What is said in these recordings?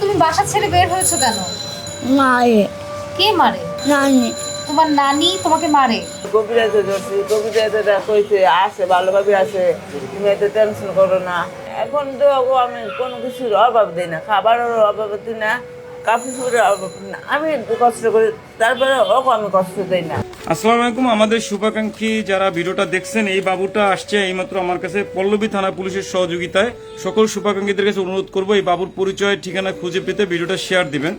তুমি বাসা ছেড়ে বের হয়েছো কেন? মায়ে কে মারে? নানি। তোমার নানি তোমাকে মারে? কবিরাজে ধরছি কবিরাজে কইছে আসে ভালোভাবে আসে তুমি এত টেনশন করো না। এখন তো আমি কোনো কিছুর অভাব দিই না খাবারের অভাব দিই না কাপড় অভাব না। আমি কষ্ট করি তারপরে ওকে আমি কষ্ট দিই না। আসসালামু আলাইকুম আমাদের শুভাকাঙ্ক্ষী যারা ভিডিওটা দেখছেন এই বাবুটা আসছে এইমাত্র আমার কাছে পল্লবী থানা পুলিশের সহযোগিতায়। সকল শুভাকাঙ্ক্ষীদের কাছে অনুরোধ করব এই বাবুর পরিচয় ঠিকানা খুঁজে পেতে ভিডিওটা শেয়ার দিবেন।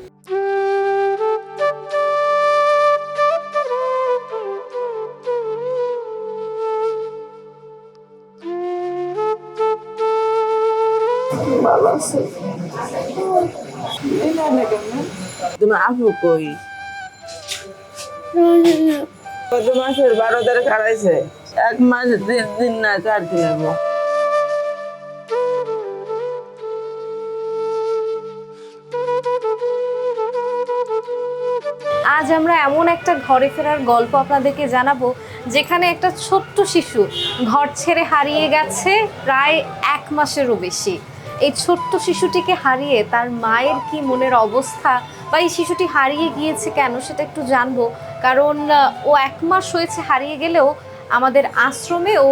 তুমি আপু কই? কত মাসের বারো তারিখ হারাইছে। এক মাস দিন না চার দিন আজ আমরা এমন একটা ঘরে ফেরার গল্প আপনাদেরকে জানাব, যেখানে একটা ছোট্ট শিশু ঘর ছেড়ে হারিয়ে গেছে প্রায় এক মাসেরও বেশি। এই ছোট্ট শিশুটিকে হারিয়ে তার মায়ের কি মনের অবস্থা বা এই শিশুটি হারিয়ে গিয়েছে কেন সেটা একটু জানব। কারণ ও এক মাস হয়েছে হারিয়ে গেলেও আমাদের আশ্রমে ও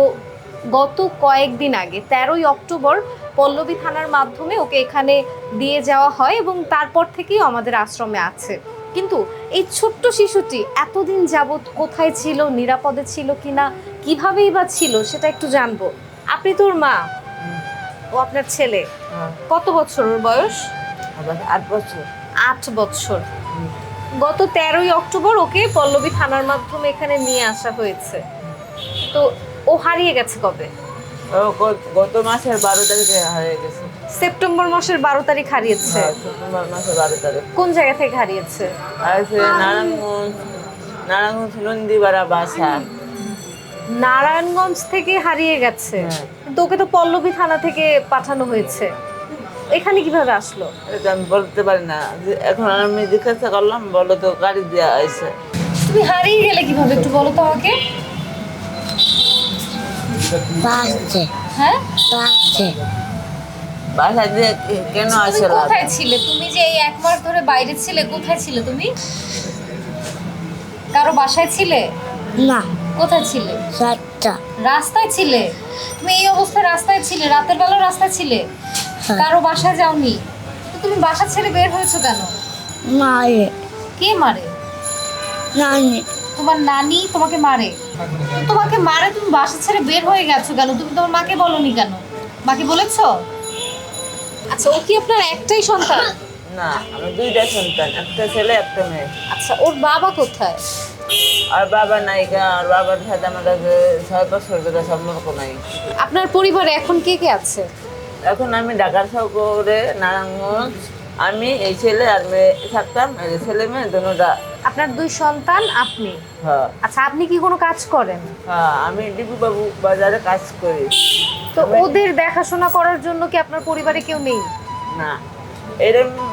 গত কয়েকদিন আগে, তেরোই অক্টোবর, পল্লবী থানার মাধ্যমে ওকে এখানে দিয়ে যাওয়া হয় এবং তারপর থেকেই আমাদের আশ্রমে আছে। কিন্তু এই ছোট্ট শিশুটি এতদিন যাবৎ কোথায় ছিল, নিরাপদে ছিল কিনা, কিভাবেই বা ছিল সেটা একটু জানব। আপনি তোর মা ও আপনার ছেলে? হ্যাঁ, কত বছর ওর বয়স? আবার আট বছর। আট বছর। গত তেরোই অক্টোবর ওকে পল্লবী থানার মাধ্যমে এখানে নিয়ে আসা হয়েছে। তো ও হারিয়ে গেছে কবে? গত- মাসের বারো তারিখে হারিয়ে গেছে। সেপ্টেম্বর মাসের বারো তারিখ হারিয়েছে। হ্যাঁ, সেপ্টেম্বর মাসের বারো তারিখ। কোন জায়গা থেকে হারিয়েছে? হারিয়েছে নারায়ণগঞ্জ নারায়ণগঞ্জ নন্দীপাড়া বাসা। নারায়ণগঞ্জ থেকে হারিয়ে গেছে। হ্যাঁ। কিন্তু ওকে তো পল্লবী থানা থেকে পাঠানো হয়েছে। এখানে কীভাবে আসলো? এটা আমি বলতে পারি না। যে এখন আমি জিজ্ঞাসা করলাম বলো তো গাড়ি দেওয়া হয়েছে তুমি হারিয়ে গেলে কীভাবে একটু বলো তো আমাকে। বাসছে। হ্যাঁ? বাসছে। বাসা দিয়ে কেন তুমি আসে কোথায় ছিলে? তুমি যে এই এক মাস ধরে বাইরে ছিলে কোথায় ছিলে তুমি? কারও বাসায় ছিলে? না। কোথায় ছিলে? সাতটা রাস্তায় ছিলে? তুমি এই অবস্থায় রাস্তায় ছিলে? রাতের বেলা রাস্তায় ছিলে? কারও বাসায় যাওনি? তো তুমি বাসা ছেড়ে বের হয়েছো কেন? মায়ে কে মারে? নানি। তোমার নানি তোমাকে মারে? তো তোমাকে মারে তুমি বাসা ছেড়ে বের হয়ে গেছো কেন? তুমি তোমার মাকে বলনি কেন? মাকে বলেছ? আচ্ছা ও কি আপনার একটাই সন্তান? না আমি দুইটা সন্তান একটা ছেলে একটা মেয়ে। আচ্ছা ওর বাবা কোথায়? আর বাবা নায়িকা আর বাবার সাথে আমার কাছে ছয় বছর ধরে সম্পর্ক নাই। আপনার পরিবারে এখন কে কে আছে? এখন আমি ঢাকার শহরে নারায়ণগঞ্জ আমি এই ছেলে আর মেয়ে থাকতাম এই ছেলে মেয়ে দুটা। আপনার দুই সন্তান আপনি? হ্যাঁ। আচ্ছা আপনি কি কোনো কাজ করেন? হ্যাঁ আমি ডিপু বাবু বাজারে কাজ করি। তো ওদের দেখাশোনা করার জন্য কি আপনার পরিবারে কেউ নেই? না। এরকম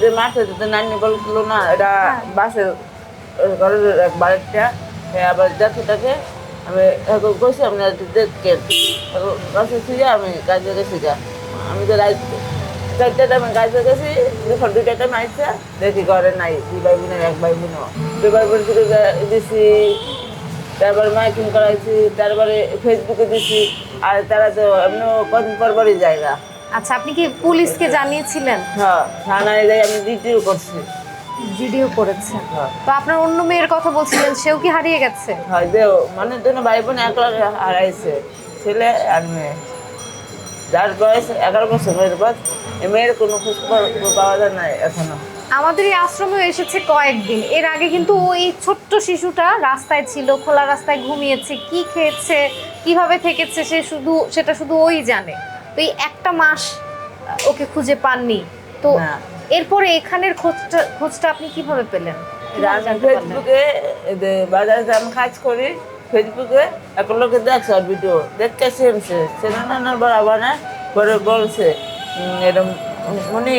যে মাসে তো নানি বলছিল না এটা বাসে ঘরের এক বাড়িটা আবার আমি এখন কইছি আপনি একটু দেখেন এখন শুয়ে আমি কাজে গেছি গা আমি তো রাত চারটে টাইমে কাজে গেছি যখন দুইটা টাইম আসছে দেখি ঘরে নাই দুই ভাই বোনের এক ভাই বোন দুই ভাই বোন থেকে দিছি তারপরে মাইকিং করাইছি তারপরে ফেসবুকে দিছি আর তারা তো এমনি কদিন পর পরই জায়গা। আচ্ছা আপনি কি পুলিশকে জানিয়েছিলেন? হ্যাঁ থানায় যাই আমি ডিউটিও করছি। ভিডিও করেছেন হ্যাঁ তো আপনার অন্য মেয়ের কথা বলছিলেন সেও কি হারিয়ে গেছে? হয় দেও মানে দুটো ভাই বোন একলা হারাইছে ছেলে আর মেয়ে। যার বয়স এগারো বছর বয়স এই মেয়ের কোনো খোঁজ পাওয়া যায় না এখনও। আমাদের এই আশ্রমে এসেছে কয়েকদিন। এর আগে কিন্তু ওই ছোট্ট শিশুটা রাস্তায় ছিল খোলা রাস্তায় ঘুমিয়েছে কি খেয়েছে কীভাবে থেকেছে সে শুধু সেটা শুধু ওই জানে। তো এই একটা মাস ওকে খুঁজে পাননি। তো। এরপরে এখানের খোঁজটা খোঁজটা আপনি কীভাবে পেলেন? আমি ফেসবুকে বাজারে আমি কাজ করি ফেসবুকে এক লোকে দেখছে আর ভিডিও দেখতে সেটা না বরাবর না পরে বলছে এরকম উনি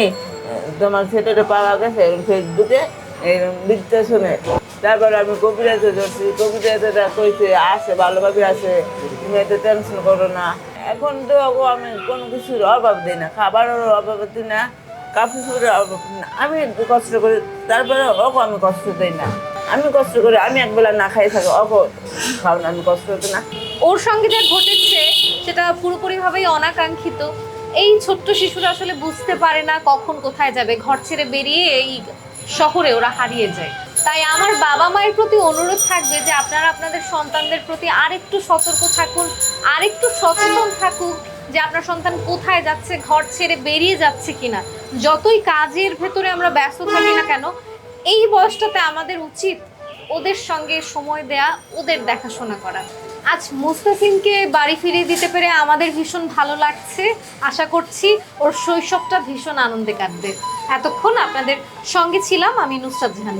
তোমার সেটাটা পাওয়া গেছে ফেসবুকে এরকম লিখতে শুনে। তারপরে আমি কবিরাজে ধরছি। কবিরাজে কইছে আসে ভালোভাবে আসে। তুমি এত টেনশন করো না। এখন তো আমি কোনো কিছুর অভাব দিই না। খাবারের অভাব দিই না। কাপড় চোপড়ে আমি কষ্ট করি, তারপরে ওকে আমি কষ্ট দিই না। আমি কষ্ট করি, আমি একবেলা না খাই থাকি ওকে খাও না আমি কষ্ট হতো না। ওর সঙ্গে যা ঘটেছে, সেটা পুরোপুরিভাবেই অনাকাঙ্ক্ষিত। এই ছোট্ট শিশুরা আসলে বুঝতে পারে না কখন কোথায় যাবে। ঘর ছেড়ে বেরিয়ে এই শহরে ওরা হারিয়ে যায়। তাই আমার বাবা মায়ের প্রতি অনুরোধ থাকবে যে আপনারা আপনাদের সন্তানদের প্রতি আরেকটু সতর্ক থাকুন, আরেকটু সচেতন থাকুক। যে আপনার সন্তান কোথায় যাচ্ছে, ঘর ছেড়ে বেরিয়ে যাচ্ছে কিনা, যতই কাজের ভেতরে আমরা ব্যস্ত থাকি না কেন, এই বয়সটাতে আমাদের উচিত ওদের সঙ্গে সময় দেয়া, ওদের দেখাশোনা করা। আজ মুস্তাসিমকে বাড়ি ফিরিয়ে দিতে পেরে আমাদের ভীষণ ভালো লাগছে। আশা করছি ওর শৈশবটা ভীষণ আনন্দে কাটবে। এতক্ষণ আপনাদের সঙ্গে ছিলাম আমি নুসরাত জাহান।